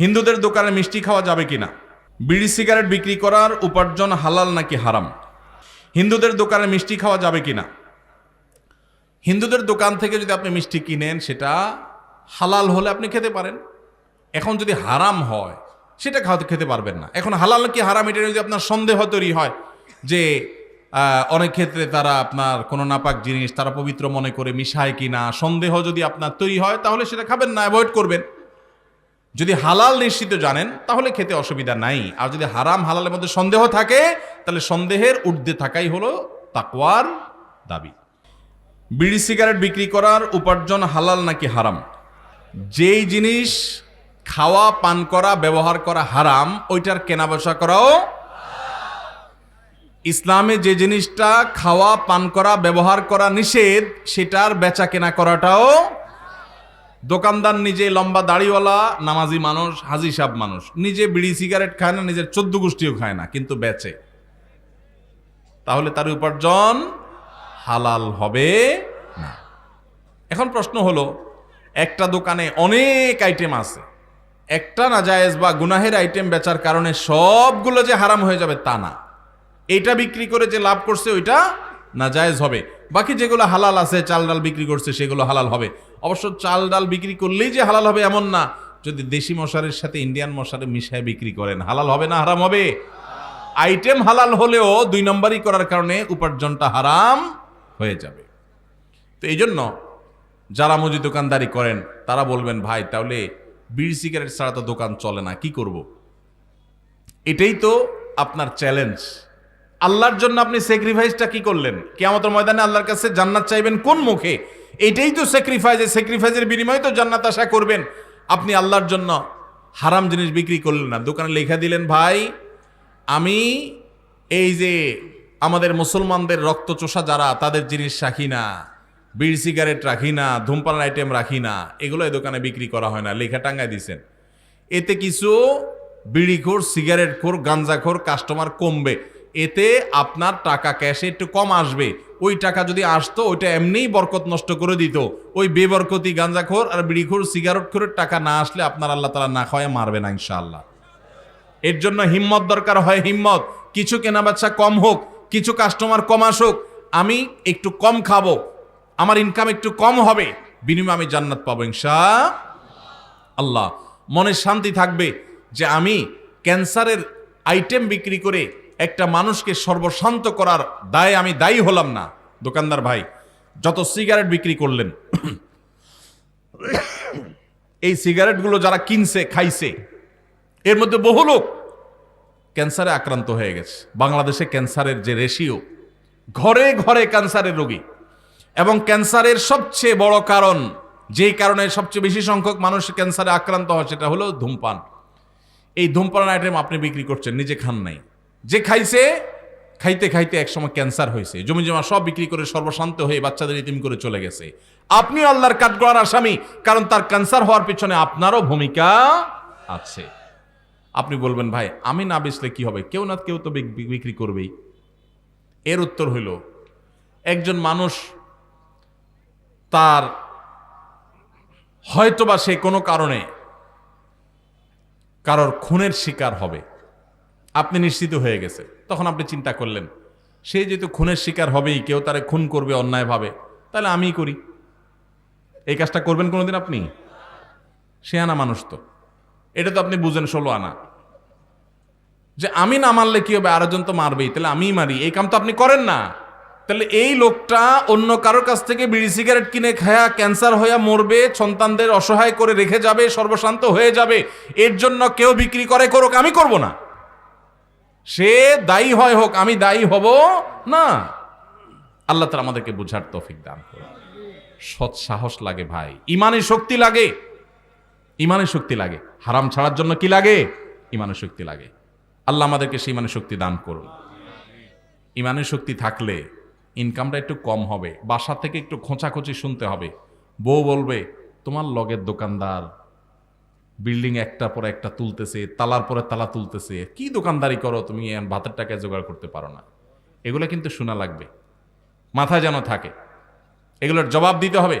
হিন্দুদের দোকানে মিষ্টি খাওয়া যাবে কিনা? বিড়ি সিগারেট বিক্রি করার উপার্জন হালাল নাকি হারাম? হিন্দুদের দোকানে মিষ্টি খাওয়া যাবে কিনা? হিন্দুদের দোকান থেকে যদি আপনি মিষ্টি কিনেন, সেটা হালাল হলে আপনি খেতে পারেন। এখন যদি হারাম হয়, সেটা খাওয়াতে খেতে পারবেন না। এখন হালাল কি হারাম, এটা যদি আপনার সন্দেহ তৈরি হয় যে অনেক ক্ষেত্রে তারা আপনার কোনো নাপাক জিনিস তারা পবিত্র মনে করে মিশায় কি না সন্দেহ যদি আপনার তৈরি হয়, তাহলে সেটা খাবেন না, অ্যাভয়েড করবেন। যদি হালাল নিশ্চিত জানেন, তাহলে খেতে অসুবিধা নাই। আর যদি হারাম, হালালের মধ্যে সন্দেহ থাকে, তাহলে সন্দেহের ঊর্ধ্বে থাকাই হলো তাকওয়ার দাবি। বিড়ি সিগারেট বিক্রি করার উপার্জন হালাল নাকি হারাম? যেই জিনিস খাওয়া, পান করা, ব্যবহার করা হারাম, ওইটার কেনা বেচা করাও ইসলামে যে জিনিসটা খাওয়া, পান করা, ব্যবহার করা নিষেধ, সেটার বেচা কেনা করাটাও দোকানদার নিজে লম্বা দাড়িওয়ালা, নামাজি মানুষ, হাজি সাহ মানুষ। নিজে বিড়ি, সিগারেট খায় না, নিজের চোদ্দ গোষ্ঠীও খায় না, কিন্তু বেচে। তাহলে তার উপার্জন হালাল হবে না। এখন প্রশ্ন হলো, একটা দোকানে অনেক আইটেম আছে। একটা না নাজায়েজ বা গুনাহের আইটেম বেচার কারণে সবগুলো যে হারাম হয়ে যাবে তা না। এটা বিক্রি করে যে লাভ করছে, ওইটা নাজায়েজ হবে। বাকি যেগুলো হালাল আছে, চাল ডাল বিক্রি করছে, সেগুলো হালাল হবে। অবশ্য চাল ডাল বিক্রি করলেই যে হালাল হবে এমন না। যদি দেশি মশারের সাথে ইন্ডিয়ান মশারে মিশায় বিক্রি করেন, হালাল হবে না হারাম হবে? আইটেম হালাল হলেও দুই নম্বরই করার কারণে উপার্জনটা হারাম হয়ে যাবে। তো এই জন্য যারা মুদি দোকানদারি করেন, তারা বলবেন, ভাই, তাহলে বিড়ি সিগারেট ছাড়া তো দোকান চলে না, কি করব। এটাই তো আপনার চ্যালেঞ্জ আল্লাহর জন্য আপনি স্যাক্রিফাইসটা কি করলেন? কেয়ামতের ময়দানে আল্লাহর কাছে জান্নাত চাইবেন কোন মুখে? এটাই তো স্যাক্রিফাইস এই স্যাক্রিফাইসের বিনিময়ে তো জান্নাত আশা করবেন। আপনি আল্লাহর জন্য হারাম জিনিস বিক্রি করলেন না। দোকানে লেখা দিলেন, ভাই, আমি এই যে আমাদের মুসলমানদের রক্ত চোষা যারা, তাদের জিনিস রাখি না। বিড়ি সিগারেট রাখি না ধূমপান আইটেম রাখি না। এগুলো এই দোকানে বিক্রি করা হয় না। লেখা টাঙ্গায় দিছেন। এতে কিছু বিড়িখোর, সিগারেটখোর, গাঞ্জাখোর কাস্টমার কমবে। এতে আপনার টাকা ক্যাশে একটু কম আসবে। ওই টাকা যদি আসতো, ওইটা এমনিই বরকত নষ্ট করে দিত। ওই বেবরকতি গাঞ্জাখোর আর বিড়িখোর, সিগারেটখোরের টাকা না আসলে আপনার আল্লাহ তালা না খাওয়ায় মারবে না ইনশাআল্লাহ। এর জন্য হিম্মত দরকার হয়, হিম্মত। কিছু কেনা বেচা কম হোক, কিছু কাস্টমার কম আসুক, আমি একটু কম খাব, আমার ইনকাম একটু কম হবে, বিনিময়ে আমি জান্নাত পাবো ইনশা আল্লাহ, মনে শান্তি থাকবে যে আমি ক্যান্সারের আইটেম বিক্রি করে একটা মানুষকে সর্বশান্ত করার দায়ে আমি দায়ী হলাম না। দোকানদার ভাই, যত সিগারেট বিক্রি করলেন, এই সিগারেটগুলো যারা কিনছে, খাইছে, এর মধ্যে বহু লোক ক্যান্সারে আক্রান্ত হয়ে গেছে। বাংলাদেশে ক্যান্সারের যে রেশিও, ঘরে ঘরে ক্যান্সারের রোগী। এবং ক্যান্সারের সবচেয়ে বড় কারণ, যেই কারণে সবচেয়ে বেশি সংখ্যক মানুষ ক্যান্সারে আক্রান্ত হয়, সেটা হলো ধূমপান। এই ধূমপান আইটেম আপনি বিক্রি করছেন, নিজে খান নাই। যে খাইছে, খাইতে খাইতে একসময় ক্যান্সার হয়েছে। জমি জমা সব বিক্রি করে সর্বশান্ত হয়ে বাচ্চাদের ইতিম করে চলে গেছে। আপনি আল্লাহর কাঠগড়ার আসামি, কারণ তার ক্যান্সার হওয়ার পিছনে আপনারও ভূমিকা আছে। আপনি বলবেন, ভাই, আমি না বেচলে কি হবে? কেউ না কেউ তো বিক- বিক- বিক্রি করবেই। এর উত্তর হইল, একজন মানুষ তার হয়তোবা সে কোনো কারণে কারোর খুনের শিকার হবে। আপনি নিশ্চিত হয়ে গেছে। তখন আপনি চিন্তা করলেন, সে যেহেতু খুনের শিকার হবেই, কেউ তারে খুন করবে অন্যায়ভাবে তাহলে আমিই করি। এই কাজটা করবেন কোনোদিন আপনি? সে আনা মানুষ তো। এটা তো আপনি বুঝেন ষোলো আনা। যে আমি না মারলে কি হবে? আরেকজন তো মারবেই, তাহলে আমিই মারি। এই কাম তো আপনি করেন না। তাহলে এই লোকটা অন্য কারোর কাছ থেকে বিড়ি, সিগারেট কিনে খায়া, ক্যান্সার হইয়া মরবে, সন্তানদের অসহায় করে রেখে যাবে, সর্বশান্ত হয়ে যাবে, এর জন্য কেউ বিক্রি করে করুক, আমি করব না। সে দায়ী হয় হোক, আমি দায়ী হব, না। আল্লাহ তালা আমাদেরকে বুঝার তৌফিক দান করুন। সৎ সাহস লাগে ভাই। ইমানের শক্তি লাগে। ইমানের শক্তি লাগে। হারাম ছাড়ার জন্য কি লাগে? ইমানের শক্তি লাগে। আল্লাহ আমাদেরকে সেই ইমানের শক্তি দান করুন। ইমানের শক্তি থাকলে ইনকামটা একটু কম হবে। বাসা থেকে একটু খোঁচাখুচি শুনতে হবে। বউ বলবে, তোমার লগের দোকানদার বিল্ডিং একটা পরে একটা তুলতেছে, তালার পরে তালা তুলতেছে। কি দোকানদারি করো তুমি ভাতের টাকায় জোগাড় করতে পারো না। এগুলো কিন্তু শোনা লাগবে। মাথা যেন থাকে। এগুলোর জবাব দিতে হবে।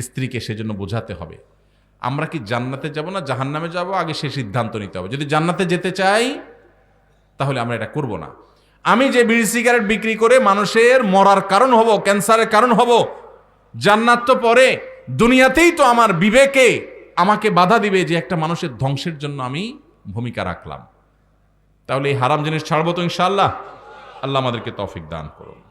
স্ত্রীকে সেজন্য বোঝাতে হবে। আমরা কি জান্নাতে যাব না জাহান্নামে যাব? আগে সে সিদ্ধান্ত নিতে হবে। যদি জান্নাতে যেতে চাই, তাহলে আমরা এটা করব না। আমি যে বিড়ি সিগারেট বিক্রি করে মানুষের মরার কারণ হব, ক্যান্সারের কারণ হব, জান্নাত তো পরে, দুনিয়াতেই তো আমার বিবেকে আমাকে বাধা দিবে যে একটা মানুষের ধ্বংসের জন্য আমি ভূমিকা রাখলাম। তাহলে এই হারাম জিনিস ছাড়বো তো ইনশাআল্লাহ। আল্লাহ আমাদেরকে তফিক দান করুন।